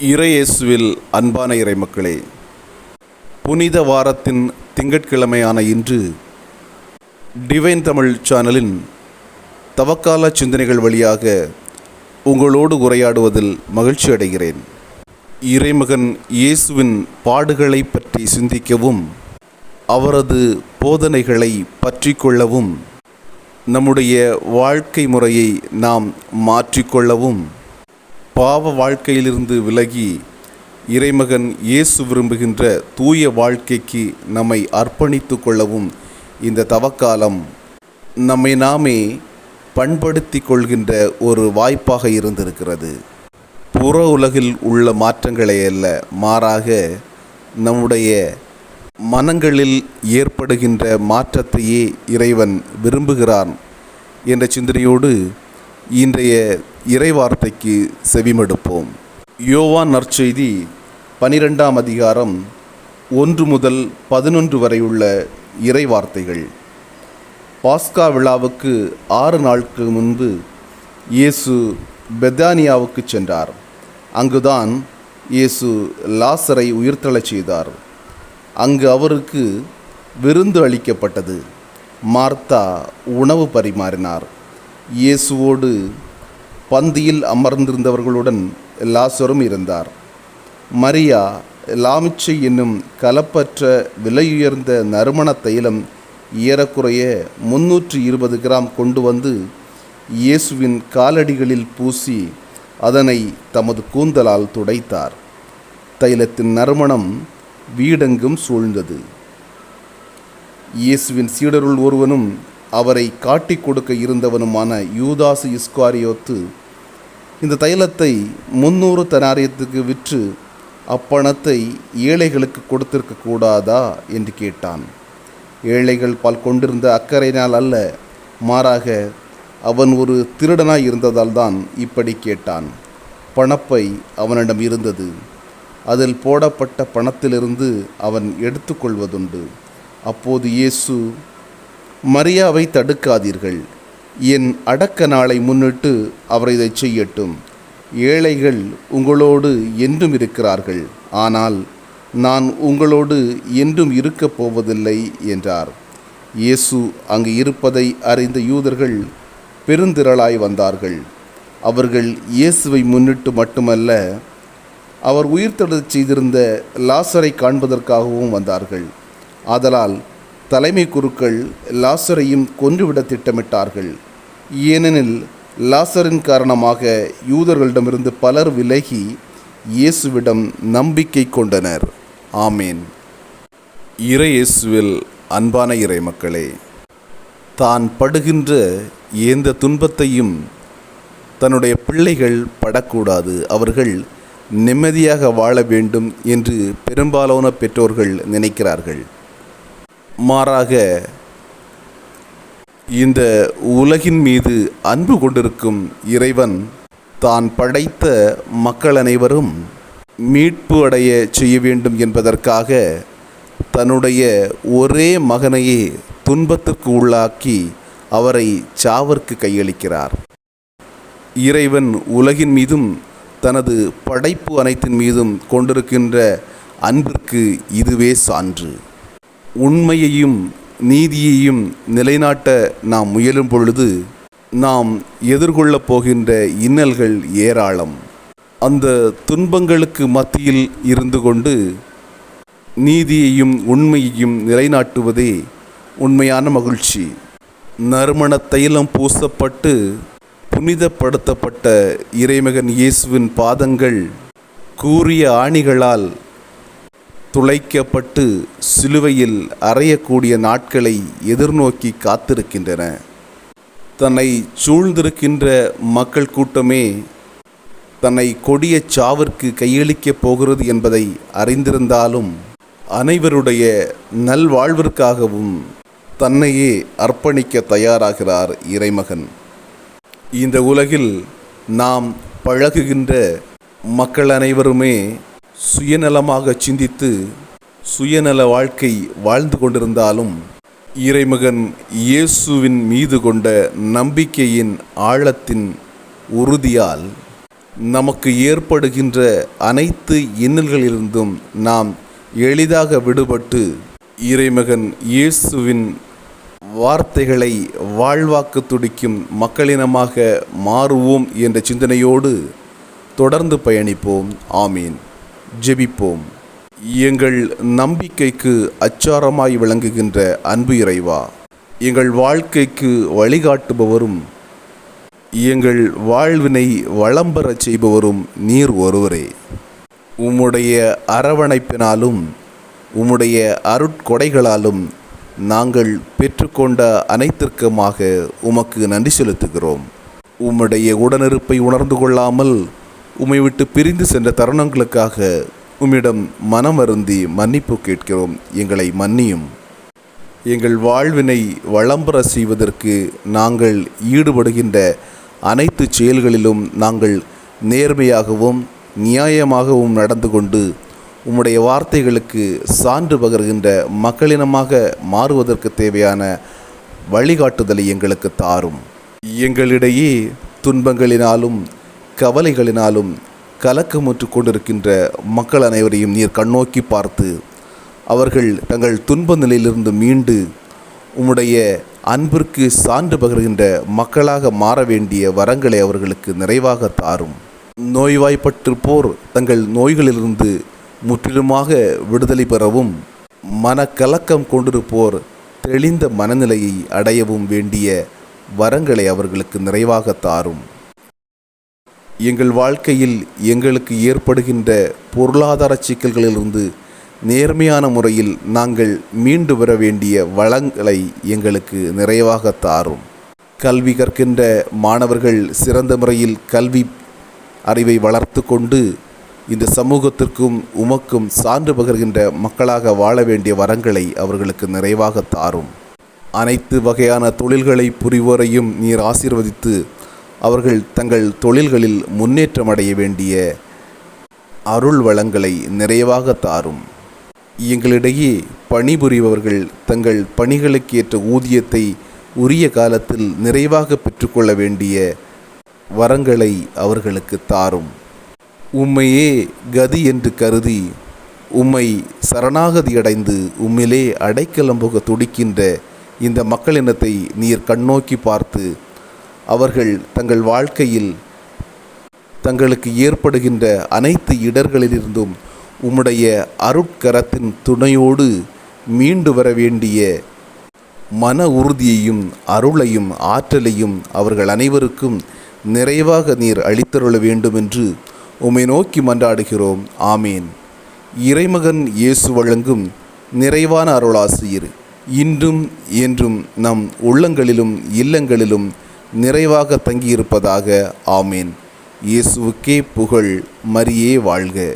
இறையேசுவில் அன்பான இறைமக்களே புனித வாரத்தின் திங்கட்கிழமையான இன்று டிவைன் தமிழ் சேனலின் தவக்கால சிந்தனைகள் வழியாக உங்களோடு உரையாடுவதில் மகிழ்ச்சி அடைகிறேன். இறைமகன் இயேசுவின் பாடுகளை பற்றி சிந்திக்கவும் அவரது போதனைகளை பற்றி கொள்ளவும் நம்முடைய வாழ்க்கை முறையை நாம் மாற்றிக்கொள்ளவும் பாவ வாழ்க்கையிலிருந்து விலகி இறைமகன் இயேசு விரும்புகின்ற தூய வாழ்க்கைக்கு நம்மை அர்ப்பணித்து கொள்ளவும் இந்த தவக்காலம் நம்மை நாமே பண்படுத்தி கொள்கின்ற ஒரு வாய்ப்பாக இருந்திருக்கிறது. புற உலகில் உள்ள மாற்றங்களை அல்ல மாறாக நம்முடைய மனங்களில் ஏற்படுகின்ற மாற்றத்தையே இறைவன் விரும்புகிறான் என்ற சிந்தனையோடு இன்றைய இறைவார்த்தைக்கு செவிமடுப்போம். யோவான் நற்செய்தி பனிரெண்டாம் அதிகாரம் ஒன்று முதல் பதினொன்று வரை உள்ள இறைவார்த்தைகள். பாஸ்கா விழாவுக்கு ஆறு நாட்கள் முன்பு இயேசு பெத்தானியாவுக்கு சென்றார். அங்குதான் இயேசு லாசரை உயிர்த்தெழச் செய்தார். அங்கு அவருக்கு விருந்து அளிக்கப்பட்டது. மார்த்தா உணவு பரிமாறினார். இயேசுவோடு பந்தியில் அமர்ந்திருந்தவர்களுடன் லாசரும் இருந்தார். மரியா லாமிச்சை என்னும் கலப்பற்ற விலையுயர்ந்த நறுமண தைலம் ஏறக்குறைய முன்னூற்று இருபது கிராம் கொண்டு வந்து இயேசுவின் காலடிகளில் பூசி அதனை தமது கூந்தலால் துடைத்தார். தைலத்தின் நறுமணம் வீடெங்கும் சூழ்ந்தது. இயேசுவின் சீடருள் ஒருவனும் அவரை காட்டிக் கொடுக்க இருந்தவனுமான யூதாசு இஸ்காரியோத்து இந்த தைலத்தை முன்னூறு தனாரியத்துக்கு விற்று அப்பணத்தை ஏழைகளுக்கு கொடுத்திருக்க கூடாதா? என்று கேட்டான். ஏழைகள் பால் கொண்டிருந்த அக்கறையினால் அல்ல மாறாக அவன் ஒரு திருடனாய் இருந்ததால் தான் இப்படி கேட்டான். பணப்பை அவனிடம் இருந்தது. அதில் போடப்பட்ட பணத்திலிருந்து அவன் எடுத்துக்கொள்வதுண்டு. அப்போது இயேசு மரியாவை தடுக்காதீர்கள். என் அடக்க நாளை முன்னிட்டு அவர் இதை செய்யட்டும். ஏழைகள் உங்களோடு என்றும் இருக்கிறார்கள். ஆனால் நான் உங்களோடு என்றும் இருக்கப் போவதில்லை என்றார். இயேசு அங்கு இருப்பதை அறிந்த யூதர்கள் பெருந்திரளாய் வந்தார்கள். அவர்கள் இயேசுவை முன்னிட்டு மட்டுமல்ல அவர் உயிர்த்தெழச் செய்திருந்த லாசரை காண்பதற்காகவும் வந்தார்கள். ஆதலால் தலைமை குருக்கள் லாசரையும் கொன்றுவிட திட்டமிட்டார்கள். ஏனெனில் லாசரின் காரணமாக யூதர்களிடமிருந்து பலர் விலகி இயேசுவிடம் நம்பிக்கை கொண்டனர். ஆமேன். இறையேசுவில் அன்பான இறை மக்களே தான் படுகின்ற எந்த துன்பத்தையும் தன்னுடைய பிள்ளைகள் படக்கூடாது அவர்கள் நிம்மதியாக வாழ வேண்டும் என்று பெரும்பாலான பெற்றோர்கள் நினைக்கிறார்கள். மாறாக இந்த உலகின் மீது அன்பு கொண்டிருக்கும் இறைவன் தான் படைத்த மக்கள் அனைவரும் மீட்பு அடைய செய்ய வேண்டும் என்பதற்காக தன்னுடைய ஒரே மகனையே துன்பத்திற்கு உள்ளாக்கி அவரை சாவர்க்கு கையளிக்கிறார். இறைவன் உலகின் மீதும் தனது படைப்பு அனைத்தின் மீதும் கொண்டிருக்கின்ற அன்பிற்கு இதுவே சான்று. உண்மையையும் நீதியையும் நிலைநாட்ட நாம் முயலும் பொழுது நாம் எதிர்கொள்ளப் போகின்ற இன்னல்கள் ஏராளம். அந்த துன்பங்களுக்கு மத்தியில் இருந்து கொண்டு நீதியையும் உண்மையையும் நிலைநாட்டுவதே உண்மையான மகிழ்ச்சி. நறுமண தைலம் பூசப்பட்டு புனிதப்படுத்தப்பட்ட இறைமகன் இயேசுவின் பாதங்கள் கூறிய ஆணிகளால் துளைக்கப்பட்டு சிலுவையில் அறையக்கூடிய நாட்களை எதிர்நோக்கி காத்திருக்கின்றன. தன்னை சூழ்ந்திருக்கின்ற மக்கள் கூட்டமே தன்னை கொடிய சாவிற்கு கையளிக்கப் போகிறது என்பதை அறிந்திருந்தாலும் அனைவருடைய நல்வாழ்விற்காகவும் தன்னையே அர்ப்பணிக்க தயாராகிறார் இறைமகன். இந்த உலகில் நாம் பழகுகின்ற மக்கள் அனைவருமே சுயநலமாக சிந்தித்து சுயநல வாழ்க்கை வாழ்ந்து கொண்டிருந்தாலும் இறைமகன் இயேசுவின் மீது கொண்ட நம்பிக்கையின் ஆழத்தின் உறுதியால் நமக்கு ஏற்படுகின்ற அனைத்து இன்னல்களிலிருந்தும் நாம் எளிதாக விடுபட்டு இறைமகன் இயேசுவின் வார்த்தைகளை வாழ்வாக்கு துடிக்கும் மக்களினமாக மாறுவோம் என்ற சிந்தனையோடு தொடர்ந்து பயணிப்போம். ஆமீன். ஜெபிப்போம். எங்கள் நம்பிக்கைக்கு அச்சாரமாய் விளங்குகின்ற அன்பு இறைவா எங்கள் வாழ்க்கைக்கு வழிகாட்டுபவரும் எங்கள் வாழ்வினை வளம்பெறச் செய்பவரும் நீர் ஒருவரே. உம்முடைய அரவணைப்பினாலும் உம்முடைய அருட்கொடைகளாலும் நாங்கள் பெற்றுக்கொண்ட அனைத்திற்குமாக உமக்கு நன்றி செலுத்துகிறோம். உம்முடைய உடனிருப்பை உணர்ந்து கொள்ளாமல் உம்மை விட்டு பிரிந்து சென்ற தருணங்களுக்காக உம்மிடம் மனம் வருந்தி மன்னிப்பு கேட்கிறோம். எங்களை மன்னியும். எங்கள் வாழ்வினை வளம்பெற செய்வதற்கு நாங்கள் ஈடுபடுகின்ற அனைத்து செயல்களிலும் நாங்கள் நேர்மையாகவும் நியாயமாகவும் நடந்து கொண்டு உம்முடைய வார்த்தைகளுக்கு சான்று பகர்கின்ற மக்களினமாக மாறுவதற்கு தேவையான வழிகாட்டுதலை எங்களுக்கு தாரும். எங்களிடையே துன்பங்களினாலும் கவலைகளினாலும் கலக்கமுற்று கொண்டிருக்கின்ற மக்கள் அனைவரையும் நீர் கண்ணோக்கி பார்த்து அவர்கள் தங்கள் துன்ப நிலையிலிருந்து மீண்டு உம்முடைய அன்பிற்கு சான்று பகிர்கின்ற மக்களாக மாற வேண்டிய வரங்களை அவர்களுக்கு நிறைவாக தாரும். நோய்வாய்ப்பட்டிருப்போர் தங்கள் நோய்களிலிருந்து முற்றிலுமாக விடுதலை பெறவும் மனக்கலக்கம் கொண்டிருப்போர் தெளிந்த மனநிலையை அடையவும் வேண்டிய வரங்களை அவர்களுக்கு நிறைவாக தாரும். எங்கள் வாழ்க்கையில் எங்களுக்கு ஏற்படுகின்ற பொருளாதார சிக்கல்களிலிருந்து நேர்மையான முறையில் நாங்கள் மீண்டு வர வேண்டிய வளங்களை எங்களுக்கு நிறைவாக தாரும். கல்வி கற்கின்ற மாணவர்கள் சிறந்த முறையில் கல்வி அறிவை வளர்த்து கொண்டு இந்த சமூகத்திற்கும் உமக்கும் சான்று பகர்கின்ற மக்களாக வாழ வேண்டிய வரங்களை அவர்களுக்கு நிறைவாக தாரும். அனைத்து வகையான தொழில்களை புரிவோரையும் நீர் ஆசீர்வதித்து அவர்கள் தங்கள் தொழில்களில் முன்னேற்றம் அடைய வேண்டிய அருள் வளங்களை நிறைவாக தாரும். எங்களிடையே பணிபுரிபவர்கள் தங்கள் பணிகளுக்கு ஏற்ற ஊதியத்தை உரிய காலத்தில் நிறைவாக பெற்றுக்கொள்ள வேண்டிய வரங்களை அவர்களுக்கு தாரும். உம்மையே கதி என்று கருதி உம்மை சரணாகதி அடைந்து உம்மிலே அடைக்கலம் புக துடிக்கின்ற இந்த மக்களினத்தை நீர் கண்ணோக்கி பார்த்து அவர்கள் தங்கள் வாழ்க்கையில் தங்களுக்கு ஏற்படுகின்ற அனைத்து இடர்களிலிருந்தும் உம்முடைய அருட்கரத்தின் துணையோடு மீண்டு வர வேண்டிய மன உறுதியையும் அருளையும் ஆற்றலையும் அவர்கள் அனைவருக்கும் நிறைவாக நீர் அளித்தருள வேண்டும் என்று உம்மை நோக்கி மன்றாடுகிறோம். ஆமேன். இறைமகன் இயேசு வழங்கும் நிறைவான அருளாசிரியர் இன்றும் என்றும் நம் உள்ளங்களிலும் இல்லங்களிலும் நிறைவாக தங்கியிருப்பதாக ஆமேன். இயேசுவுக்கே புகழ் மரியே வாழ்க.